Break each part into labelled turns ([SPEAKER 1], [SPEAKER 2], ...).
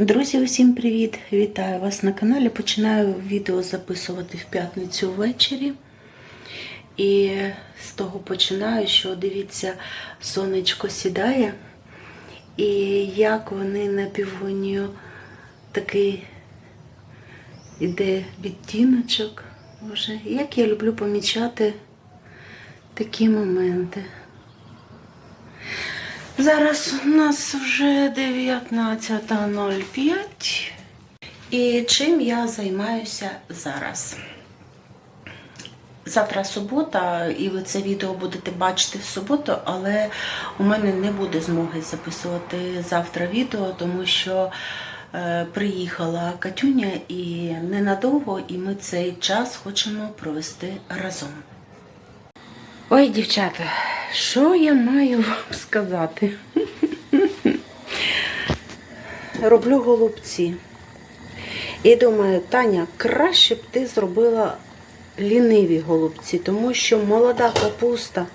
[SPEAKER 1] Друзі, усім привіт! Вітаю вас на каналі. Починаю відео записувати в п'ятницю ввечері. І з того починаю, що дивіться, сонечко сідає. І як вони на півонію такий іде відтіночок. Боже, як я люблю помічати такі моменти. Зараз у нас вже 19.05. І чим я займаюся зараз? Завтра субота, і ви це відео будете бачити в суботу, але у мене не буде змоги записувати завтра відео, тому що е, приїхала Катюня і ненадовго, і ми цей час хочемо провести разом. Ой, дівчата, що я маю вам сказати? Роблю голубці. І думаю, Таня, краще б ти зробила ліниві голубці, тому що молода капуста,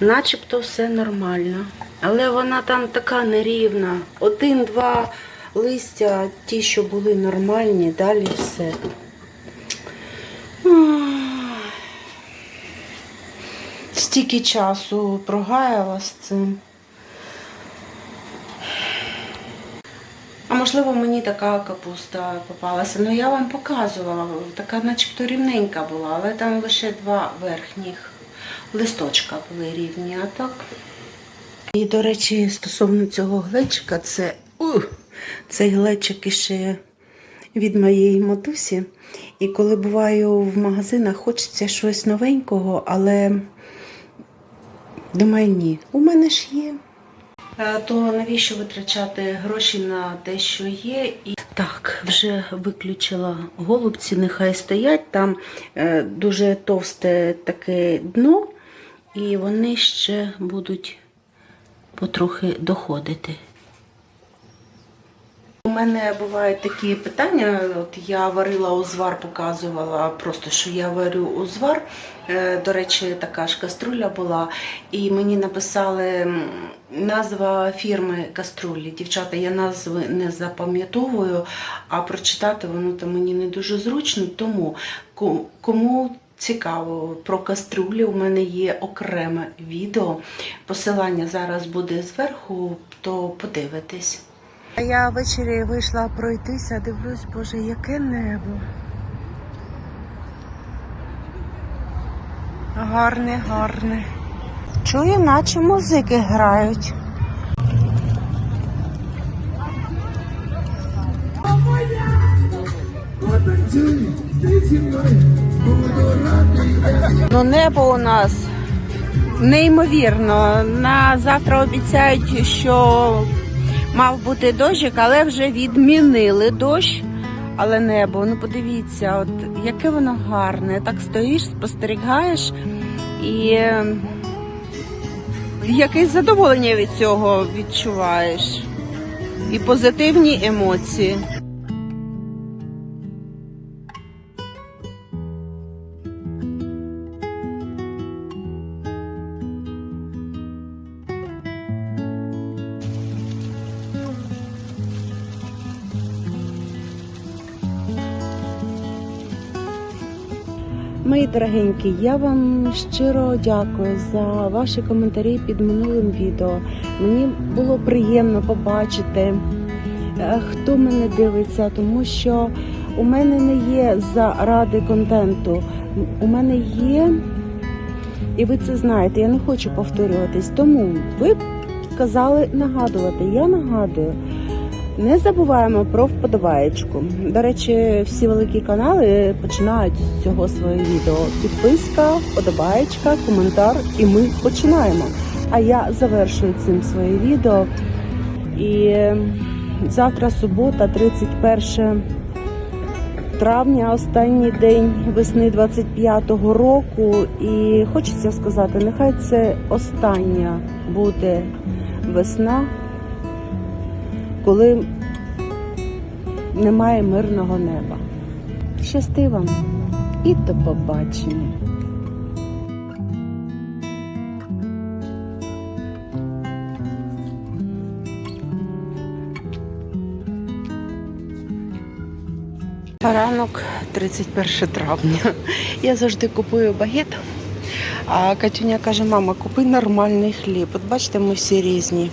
[SPEAKER 1] начебто все нормально. Але вона там така нерівна. Один-два листя, ті, що були нормальні, далі все. Стільки часу прогаяла з цим. А можливо, мені така капуста попалася. Ну я вам показувала, така начебто рівненька була, але там лише два верхніх листочка були рівні, а так. І, до речі, стосовно цього глечика, це ух, цей глечик іще від моєї матусі. І коли буваю в магазинах, хочеться щось новенького, але думаю, ні, у мене ж є. Е, То навіщо витрачати гроші на те, що є? І так, вже виключила голубці, нехай стоять. Там е, дуже товсте таке дно, і вони ще будуть потрохи доходити. Мене бувають такі питання. От я варила узвар, показувала просто, що я варю узвар. Е, До речі, така ж каструля була. І мені написали назва фірми каструлі. Дівчата, я назви не запам'ятовую, а прочитати воно там мені не дуже зручно. Тому кому цікаво про каструлі, у мене є окреме відео. Посилання зараз буде зверху, то подивитесь. Я ввечері вийшла пройтися, дивлюсь, боже, яке небо. Гарне, гарне. Чую, наче музики грають. Ну, небо у нас неймовірно. На завтра обіцяють, що мав бути дощик, але вже відмінили дощ. Але небо, ну подивіться, от яке воно гарне. Так стоїш, спостерігаєш і е, якесь задоволення від цього відчуваєш. І позитивні емоції. Мої дорогенькі, я вам щиро дякую за ваші коментарі під минулим відео. Мені було приємно побачити, е, хто мене дивиться, тому що у мене не є заради контенту. У мене є, і ви це знаєте, я не хочу повторюватись. Тому ви казали нагадувати. Я нагадую. Не забуваємо про вподобаєчку. До речі, всі великі канали починають з цього своє відео. Підписка, вподобаєчка, коментар, і ми починаємо. А я завершую цим своє відео. І завтра субота, 31 травня, останній день весни 25-го року. І хочеться сказати, нехай це остання буде весна коли немає мирного неба. Щасти вам і до побачення! Ранок 31 травня. Я завжди купую багет. А Катюня каже, мама, купи нормальний хліб. От бачите, ми всі різні.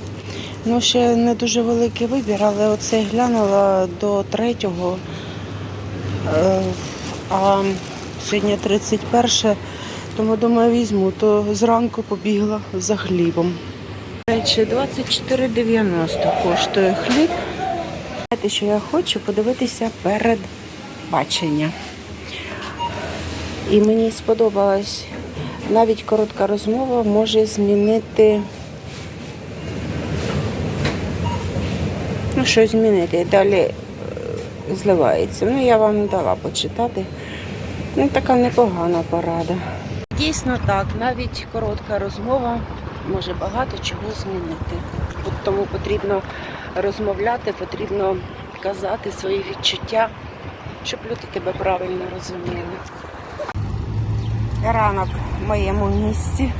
[SPEAKER 1] Ну, ще не дуже великий вибір, але оце глянула до третього. Е, А сьогодні 31, тому думаю, візьму, то зранку побігла за хлібом. Речі, 24,90 коштує хліб. Знаєте, що я хочу подивитися передбачення. І мені сподобалось, навіть коротка розмова може змінити. Ну, що змінити. Далі е, зливається. Ну, я вам дала почитати. Ну, така непогана порада. Дійсно так, навіть коротка розмова може багато чого змінити. От Тому потрібно розмовляти, потрібно казати свої відчуття, щоб люди тебе правильно розуміли. Ранок в моєму місті.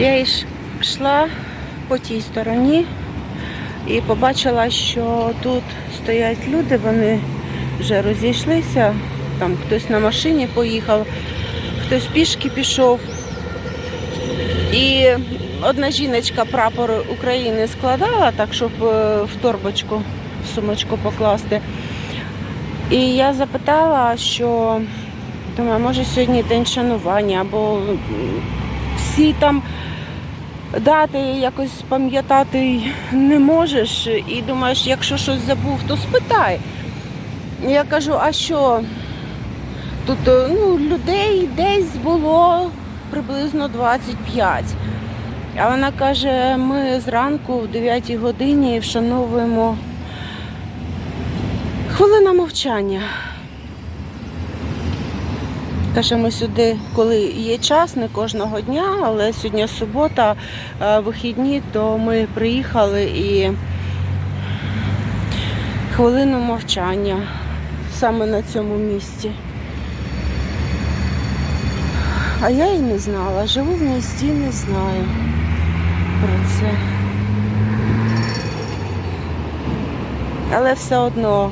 [SPEAKER 1] Я йшла по тій стороні і побачила, що тут стоять люди, вони вже розійшлися. Там хтось на машині поїхав, хтось пішки пішов. І одна жіночка прапор України складала, так, щоб е, в торбочку, в сумочку покласти. І я запитала, що думаю, може сьогодні день шанування, або всі там дати якось пам'ятати не можеш. І думаєш, якщо щось забув, то спитай. Я кажу, а що? Тут е, ну, людей десь було приблизно 25. А вона каже, ми зранку в 9 годині вшановуємо хвилина мовчання. Каже, ми сюди, коли є час, не кожного дня, але сьогодні субота, е, вихідні, то ми приїхали і хвилину мовчання саме на цьому місці. А я і не знала, живу в місті, не знаю про це. Але все одно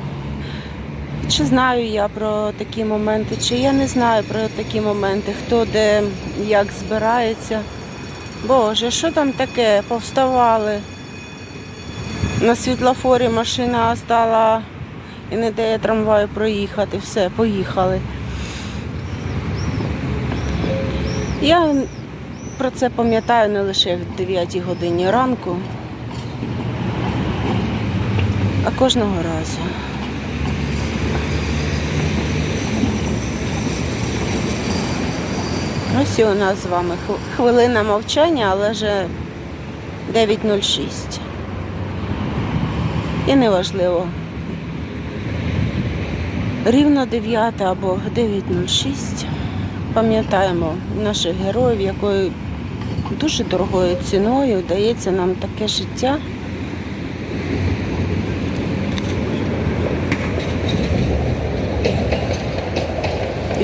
[SPEAKER 1] чи знаю я про такі моменти, чи я не знаю про такі моменти, хто де як збирається. Боже, що там таке? Повставали. На світлофорі машина стала і не дає трамваю проїхати. Все, поїхали. Я про це пам'ятаю не лише в 9 годині ранку, а кожного разу. Ось і у нас з вами хвилина мовчання, але вже 9.06. І неважливо. Рівно 9 або 9.06. Пам'ятаємо наших героїв, якою дуже дорогою ціною дається нам таке життя.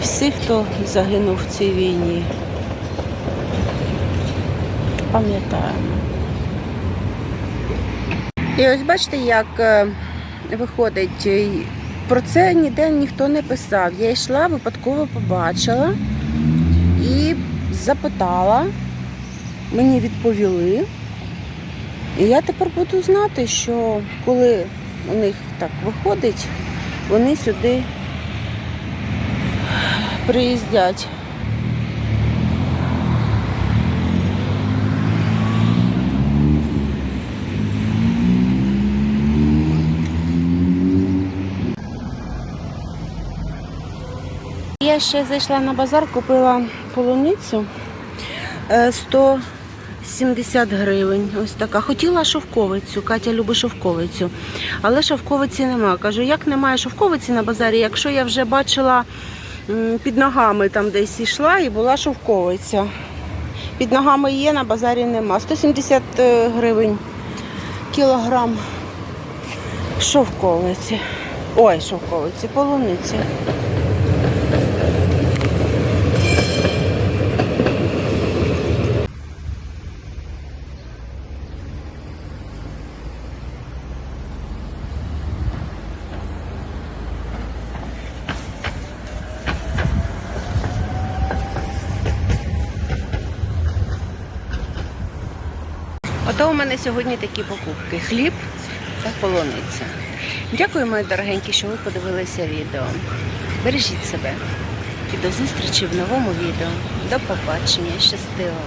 [SPEAKER 1] Всіх, хто загинув в цій війні. Пам'ятаємо. І ось бачите, як е, виходить е, про це ніде ніхто не писав. Я йшла, випадково побачила і запитала, мені відповіли. І я тепер буду знати, що коли у них так виходить, вони сюди приїздять. Я ще зайшла на базар, купила полуницю е, 170 гривень. Ось така. Хотіла шовковицю. Катя любить шовковицю. Але шовковиці нема. Кажу, як немає шовковиці на базарі, якщо я вже бачила під ногами там десь йшла і була шовковиця. Під ногами є, на базарі нема. 170 е, гривень кілограм шовковиці. Ой, шовковиці, полуниці. Ото у мене сьогодні такі покупки: хліб та полуниця. Дякую, мої дорогенькі, що ви подивилися відео. Бережіть себе і до зустрічі в новому відео. До побачення, щастило!